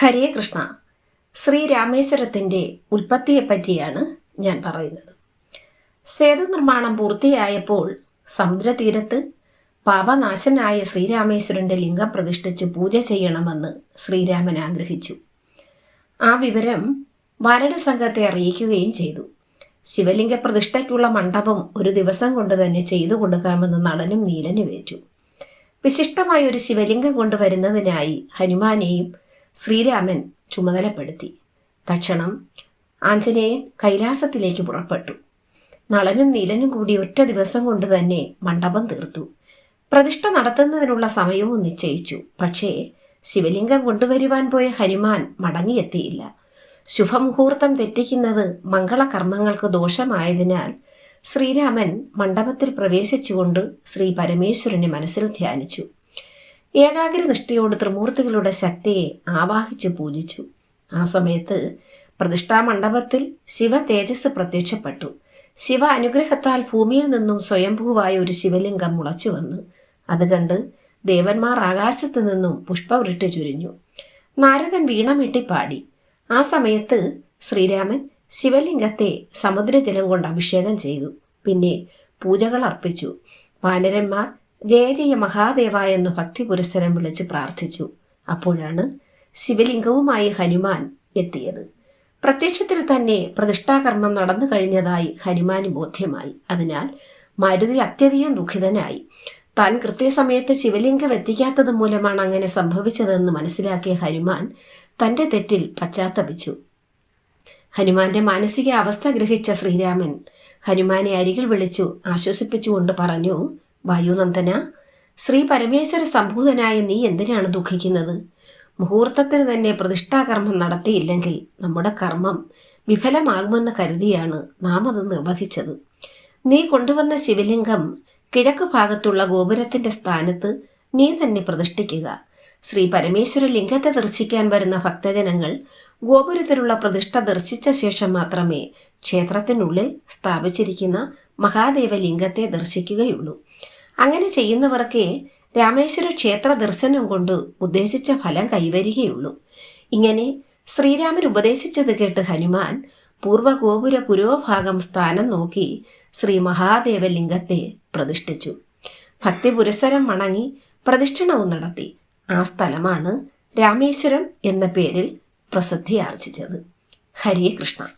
ഹരേ കൃഷ്ണ. ശ്രീ രാമേശ്വരത്തിന്റെ ഉൽപ്പത്തിയെപ്പറ്റിയാണ് ഞാൻ പറയുന്നത്. സേതു നിർമ്മാണം പൂർത്തിയായപ്പോൾ സമുദ്രതീരത്ത് പാപനാശനായ ശ്രീരാമേശ്വരന്റെ ലിംഗം പ്രതിഷ്ഠിച്ച് പൂജ ചെയ്യണമെന്ന് ശ്രീരാമൻ ആഗ്രഹിച്ചു. ആ വിവരം വരട് സംഘത്തെ അറിയിക്കുകയും ചെയ്തു. ശിവലിംഗ പ്രതിഷ്ഠയ്ക്കുള്ള മണ്ഡപം ഒരു ദിവസം കൊണ്ട് തന്നെ ചെയ്തു കൊടുക്കാമെന്ന് നടനും നീലനും ഏറ്റു. വിശിഷ്ടമായ ഒരു ശിവലിംഗം കൊണ്ടുവരുന്നതിനായി ഹനുമാനെയും ശ്രീരാമൻ ചുമതലപ്പെടുത്തി. തക്ഷണം ആഞ്ജനേയൻ കൈലാസത്തിലേക്ക് പുറപ്പെട്ടു. നളനും നീലനും കൂടി ഒറ്റ ദിവസം കൊണ്ട് തന്നെ മണ്ഡപം തീർത്തു. പ്രതിഷ്ഠ നടത്തുന്നതിനുള്ള സമയവും നിശ്ചയിച്ചു. പക്ഷേ ശിവലിംഗം കൊണ്ടുവരുവാൻ പോയ ഹനുമാൻ മടങ്ങിയെത്തിയില്ല. ശുഭമുഹൂർത്തം തെറ്റിക്കുന്നത് മംഗളകർമ്മങ്ങൾക്ക് ദോഷമായതിനാൽ ശ്രീരാമൻ മണ്ഡപത്തിൽ പ്രവേശിച്ചുകൊണ്ട് ശ്രീ പരമേശ്വരനെ മനസ്സിൽ ധ്യാനിച്ചു. ഏകാഗ്രനിഷ്ഠയോട് ത്രിമൂർത്തികളുടെ ശക്തിയെ ആവാഹിച്ചു പൂജിച്ചു. ആ സമയത്ത് പ്രതിഷ്ഠാ മണ്ഡപത്തിൽ ശിവ തേജസ് പ്രത്യക്ഷപ്പെട്ടു. ശിവ അനുഗ്രഹത്താൽ ഭൂമിയിൽ നിന്നും സ്വയംഭൂവായ ഒരു ശിവലിംഗം മുളച്ചു വന്നു. അത് കണ്ട് ദേവന്മാർ ആകാശത്തു നിന്നും പുഷ്പവൃട്ടി ചുരിഞ്ഞു. നാരദൻ വീണമിട്ടി പാടി ആ സമയത്ത് ശ്രീരാമൻ ശിവലിംഗത്തെ സമുദ്രജലം കൊണ്ട് അഭിഷേകം ചെയ്തു. പിന്നെ പൂജകൾ അർപ്പിച്ചു. വാനരന്മാർ ജയ ജയ മഹാദേവ എന്ന് ഭക്തി പുരസ്സരം വിളിച്ച് പ്രാർത്ഥിച്ചു. അപ്പോഴാണ് ശിവലിംഗവുമായി ഹനുമാൻ എത്തിയത്. പ്രത്യക്ഷത്തിൽ തന്നെ പ്രതിഷ്ഠാകർമ്മം നടന്നു കഴിഞ്ഞതായി ഹനുമാന് ബോധ്യമായി. അതിനാൽ മരുതി അത്യധികം ദുഃഖിതനായി. താൻ കൃത്യസമയത്ത് ശിവലിംഗം എത്തിക്കാത്തത് മൂലമാണ് അങ്ങനെ സംഭവിച്ചതെന്ന് മനസ്സിലാക്കിയ ഹനുമാൻ തന്റെ തെറ്റിൽ പശ്ചാത്തപിച്ചു. ഹനുമാന്റെ മാനസിക അവസ്ഥ ഗ്രഹിച്ച ശ്രീരാമൻ ഹനുമാനെ അരികിൽ വിളിച്ചു ആശ്വസിപ്പിച്ചുകൊണ്ട് പറഞ്ഞു വായുനന്ദന ശ്രീ പരമേശ്വര സംഭൂതനായ നീ എന്തിനാണ് ദുഃഖിക്കുന്നത്? മുഹൂർത്തത്തിന് തന്നെ പ്രതിഷ്ഠാകർമ്മം നടത്തിയില്ലെങ്കിൽ നമ്മുടെ കർമ്മം വിഫലമാകുമെന്ന് കരുതിയാണ് നാം അത് നിർവഹിച്ചത്. നീ കൊണ്ടുവന്ന ശിവലിംഗം കിഴക്ക് ഭാഗത്തുള്ള ഗോപുരത്തിന്റെ സ്ഥാനത്ത് നീ തന്നെ പ്രതിഷ്ഠിക്കുക. ശ്രീ പരമേശ്വര ലിംഗത്തെ ദർശിക്കാൻ വരുന്ന ഭക്തജനങ്ങൾ ഗോപുരത്തിലുള്ള പ്രതിഷ്ഠ ദർശിച്ച ശേഷം മാത്രമേ ക്ഷേത്രത്തിനുള്ളിൽ സ്ഥാപിച്ചിരിക്കുന്ന മഹാദേവ ലിംഗത്തെ ദർശിക്കുകയുള്ളൂ. അങ്ങനെ ചെയ്യുന്നവർക്ക് രാമേശ്വര ക്ഷേത്ര ദർശനം കൊണ്ട് ഉദ്ദേശിച്ച ഫലം കൈവരികയുള്ളൂ. ഇങ്ങനെ ശ്രീരാമൻ ഉപദേശിച്ചത് കേട്ട് ഹനുമാൻ പൂർവഗോപുര പുരോഭാഗം സ്ഥാനം നോക്കി ശ്രീ മഹാദേവ ലിംഗത്തെ പ്രതിഷ്ഠിച്ചു. ഭക്തി പുരസ്സരം വണങ്ങി പ്രതിഷ്ഠണവും നടത്തി. ആ സ്ഥലമാണ് രാമേശ്വരം എന്ന പേരിൽ പ്രസിദ്ധിയാർജിച്ചത് ഹരേ കൃഷ്ണ.